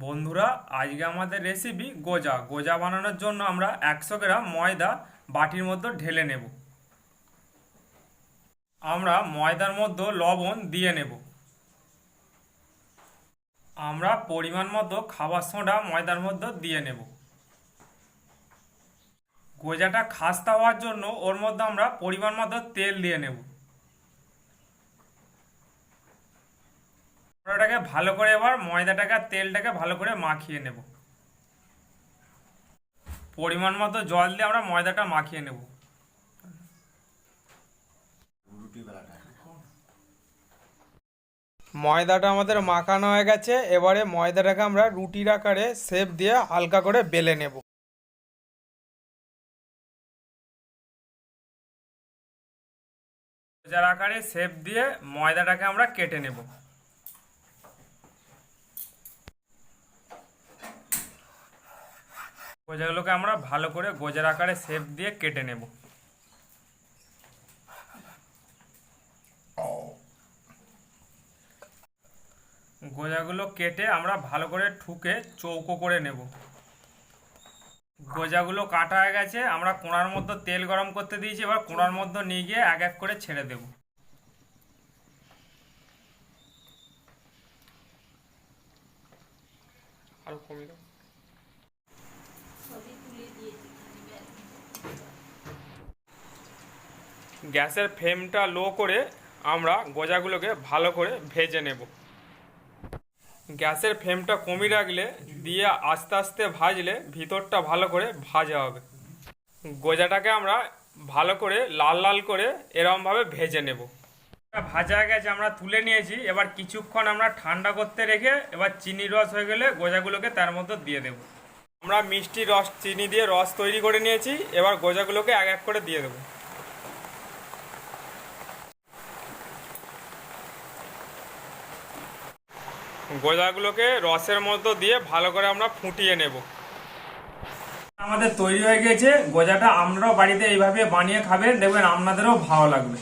বন্ধুরা, আজকে আমাদের রেসিপি গোজা। গোজা বানানোর জন্য আমরা একশো গ্রাম ময়দা বাটির মধ্যে ঢেলে নেব। আমরা ময়দার মধ্যে লবণ দিয়ে নেব। আমরা পরিমাণ মতো খাবার সোডা ময়দার মধ্যে দিয়ে নেব। গোজাটা খাস্তা হওয়ার জন্য ওর মধ্যে আমরা পরিমাণ মতো তেল দিয়ে নেব। ভালো করে এবার ময়দাটাকে আর তেলটাকে ভালো করে মাখিয়ে নেব। পরিমাণ মতো জল দিয়ে আমরা ময়দাটা মাখিয়ে নেব। ময়দাটা আমাদের মাখানো হয়ে গেছে এবারে ময়দাটাকে আমরা রুটির আকারে শেপ দিয়ে হালকা করে বেলে নেব। যার আকারে শেপ দিয়ে ময়দাটাকে আমরা কেটে নেব। গোজাগুলোকে আমরা ভালো করে গোজার আকারে শেপ দিয়ে কেটে নেব। গোজাগুলো কেটে আমরা ভালো করে ঠুকে চৌকো করে নেব। গোজাগুলো কাটা হয়ে গেছে, আমরা কোনার মধ্যে তেল গরম করতে দিয়েছি, এবার কোনার মধ্যে নিয়ে গিয়ে এক এক করে ছেড়ে দেব। আরও কমিয়ে গ্যাসের ফ্লেমটা লো করে আমরা গজাগুলোকে ভালো করে ভেজে নেব। গ্যাসের ফ্লেমটা কমিয়ে রাখলে দিয়ে আস্তে আস্তে ভাজলে ভিতরটা ভালো করে ভাজা হবে। গজাটাকে আমরা ভালো করে লাল লাল করে এরমভাবে ভেজে নেব। ভাজা গেছে, আমরা তুলে নিয়েছি। এবার কিছুক্ষণ আমরা ঠান্ডা করতে রেখে এবার চিনি রস হয়ে গেলে গজাগুলোকে তার মধ্যে দিয়ে দেবো। আমরা মিষ্টি রস, চিনি দিয়ে রস তৈরি করে নিয়েছি। এবার গজাগুলোকে এক এক করে দিয়ে দেবো। গোজাগুলোকে রসের মধ্যে দিয়ে ভালো করে আমরা ফুটিয়ে নেব। আমাদের তৈরি হয়ে গেছে। গোজাটা আমরাও বাড়িতে এইভাবে বানিয়ে খাবেন। দেখবেন আপনাদেরও ভালো লাগবে।